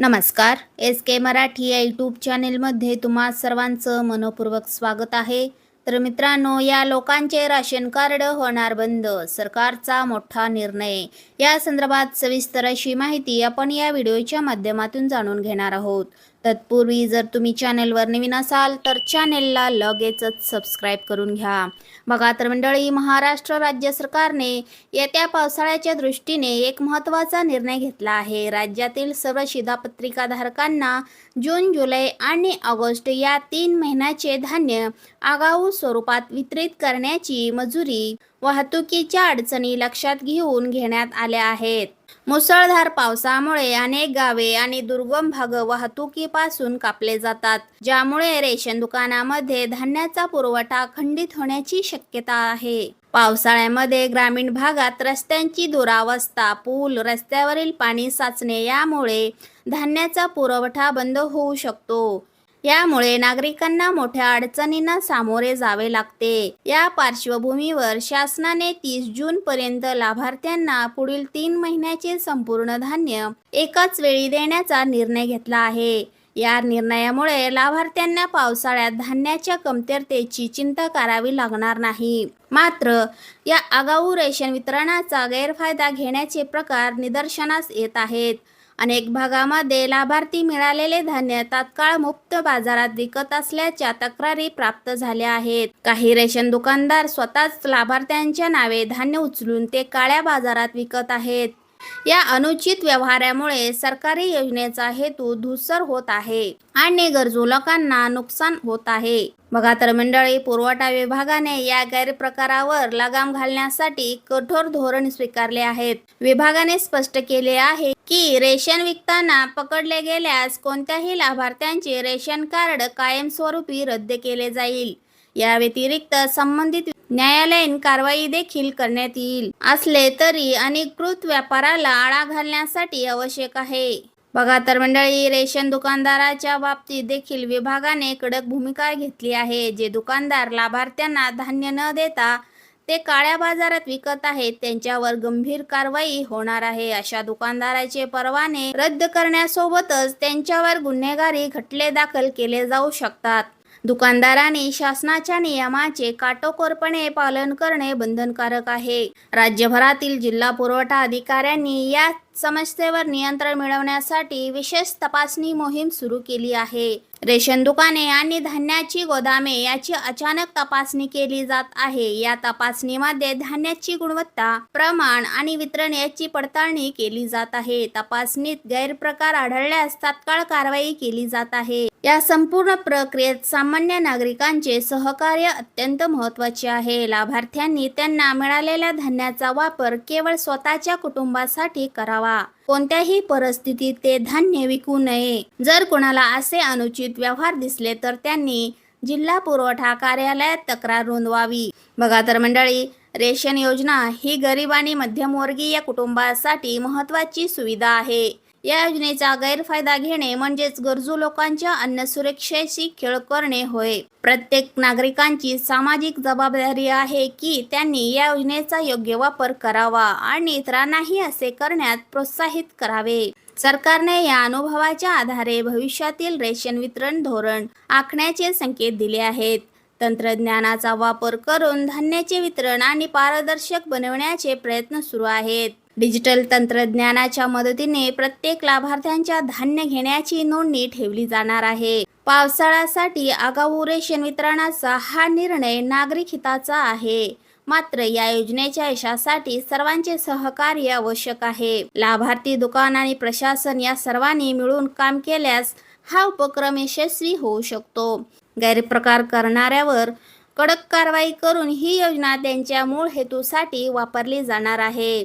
नमस्कार. एस के मराठी या यूट्यूब चॅनेलमध्ये तुम्हा सर्वांचं मनपूर्वक स्वागत आहे. तर मित्रांनो या लोकांचे राशन कार्ड होणार बंद सरकारचा मोठा निर्णय. या संदर्भात सविस्तर अशी माहिती आपण या व्हिडिओच्या माध्यमातून जाणून घेणार आहोत. तत्पूर्वी जर तुम्ही चॅनेलवर नवीन असाल तर चॅनेलला लगेचच सबस्क्राईब करून घ्या. बघा तर मंडळी महाराष्ट्र राज्य सरकारने येत्या पावसाळ्याच्या दृष्टीने एक महत्त्वाचा निर्णय घेतला आहे. राज्यातील सर्व शिधापत्रिकाधारकांना जून जुलै आणि ऑगस्ट या तीन महिन्याचे धान्य आगाऊ स्वरूपात वितरित करण्याची मंजुरी वाहतुकीच्या अडचणी लक्षात घेऊन घेण्यात आल्या आहेत. मुसळधार पावसामुळे अनेक गावे आणि दुर्गम भाग वाहतुकीपासून कापले जातात ज्यामुळे रेशन दुकानामध्ये धान्याचा पुरवठा खंडित होण्याची शक्यता आहे. पावसाळ्यामध्ये ग्रामीण भागात रस्त्यांची दुरावस्था पूल रस्त्यावरील पाणी साचणे यामुळे धान्याचा पुरवठा बंद होऊ शकतो. यामुळे नागरिकांना मोठ्या अडचणींना सामोरे जावे लागते. या पार्श्वभूमीवर शासनाने तीस जून पर्यंत लाभार्थ्यांना पुढील तीन महिन्याचे संपूर्ण धान्य एकाच वेळी देण्याचा निर्णय घेतला आहे. या निर्णयामुळे लाभार्थ्यांना पावसाळ्यात धान्याच्या कमतरतेची चिंता करावी लागणार नाही. मात्र या आगाऊ रेशन वितरणाचा गैरफायदा घेण्याचे प्रकार निदर्शनास येत आहेत. अनेक भागामध्ये लाभार्थी मिळालेले धान्य तात्काळ मुक्त बाजारात विकत असल्याच्या तक्रारी प्राप्त झाल्या आहेत. काही रेशन दुकानदार स्वतःच लाभार्थ्यांच्या नावे धान्य उचलून ते काळ्या बाजारात विकत आहेत. या अनुचित व्यवहारामुळे सरकारी योजनेचा हेतू धुसर होत आहे आणि गरजू लोकांना नुकसान होत आहे. बघा तर मंडळी पुरवठा विभागाने या गैरप्रकारावर लगाम घालण्यासाठी कठोर धोरण स्वीकारले आहेत. विभागाने स्पष्ट केले आहे की रेशन विकताना पकडले गेल्यास कोणत्याही लाभार्थ्यांचे रेशन कार्ड कायमस्वरूपी रद्द केले जाईल. या व्यतिरिक्त संबंधित न्यायालयीन कारवाई देखील करण्यात येईल. असले तरी अनिकृत व्यापाराला आळा घालण्यासाठी आवश्यक आहे. बघा तर मंडळी रेशन दुकानदाराच्या बाबतीत देखील विभागाने कडक भूमिका घेतली आहे. जे दुकानदार लाभार्थ्यांना धान्य न देता ते काळ्या बाजारात विकत आहेत. त्यांच्यावर गंभीर कारवाई होणार आहे. अशा दुकानदाराचे परवाने रद्द करण्यासोबतच त्यांच्यावर गुन्हेगारी खटले दाखल केले जाऊ शकतात. दुकानदारांनी शासनाच्या नियमाचे काटोकोरपणे पालन करणे बंधनकारक आहे. राज्यभरातील जिल्हा पुरवठा अधिकाऱ्यांनी या समस्येवर नियंत्रण मिळवण्यासाठी विशेष तपासणी मोहीम सुरू केली आहे. रेशन दुकाने आणि धान्याची गोदामे याची अचानक तपासणी केली जात आहे. या तपासणीमध्ये धान्याची गुणवत्ता प्रमाण आणि वितरण याची पडताळणी केली जात आहे. तपासणीत गैरप्रकार आढळल्यास तात्काळ कारवाई केली जात आहे. या संपूर्ण प्रक्रियेत सामान्य नागरिकांचे सहकार्य अत्यंत महत्त्वाचे आहे. लाभार्थ्यांनी त्यांना मिळालेल्या धान्याचा वापर केवळ स्वतःच्या कुटुंबासाठी करावा. कोणत्याही परिस्थितीत ते धान्य विकू नये. जर कोणाला असे अनुचित व्यवहार दिसले तर त्यांनी जिल्हा पुरवठा कार्यालयात तक्रार नोंदवावी. बघा तर मंडळी रेशन योजना ही गरीब आणि मध्यमवर्गीय कुटुंबासाठी महत्वाची सुविधा आहे. या योजनेचा गैरफायदा घेणे म्हणजेच गरजू लोकांच्या अन्न सुरक्षेशी खेळ करणे होय. प्रत्येक नागरिकांची सामाजिक जबाबदारी आहे की त्यांनी या योजनेचा योग्य वापर करावा आणि इतरांनाही असे करण्यात प्रोत्साहित करावे. सरकारने या अनुभवाच्या आधारे भविष्यातील रेशन वितरण धोरण आखण्याचे संकेत दिले आहेत. तंत्रज्ञानाचा वापर करून धान्याचे वितरण आणि पारदर्शक बनवण्याचे प्रयत्न सुरू आहेत. डिजिटल तंत्रज्ञानाच्या मदतीने प्रत्येक लाभार्थ्यांच्या धान्य घेण्याची नोंदणी ठेवली जाणार आहे. पावसाळ्यासाठी आगाऊ रेशन वितरणाचा हा निर्णय नागरिक हिताचा आहे. मात्र या योजनेच्या यशासाठी सर्वांचे सहकार्य आवश्यक आहे. लाभार्थी दुकान आणि प्रशासन या सर्वांनी मिळून काम केल्यास हा उपक्रम यशस्वी होऊ शकतो. गैरप्रकार करणाऱ्यावर कडक कारवाई करून ही योजना त्यांच्या मूळ हेतूसाठी वापरली जाणार आहे.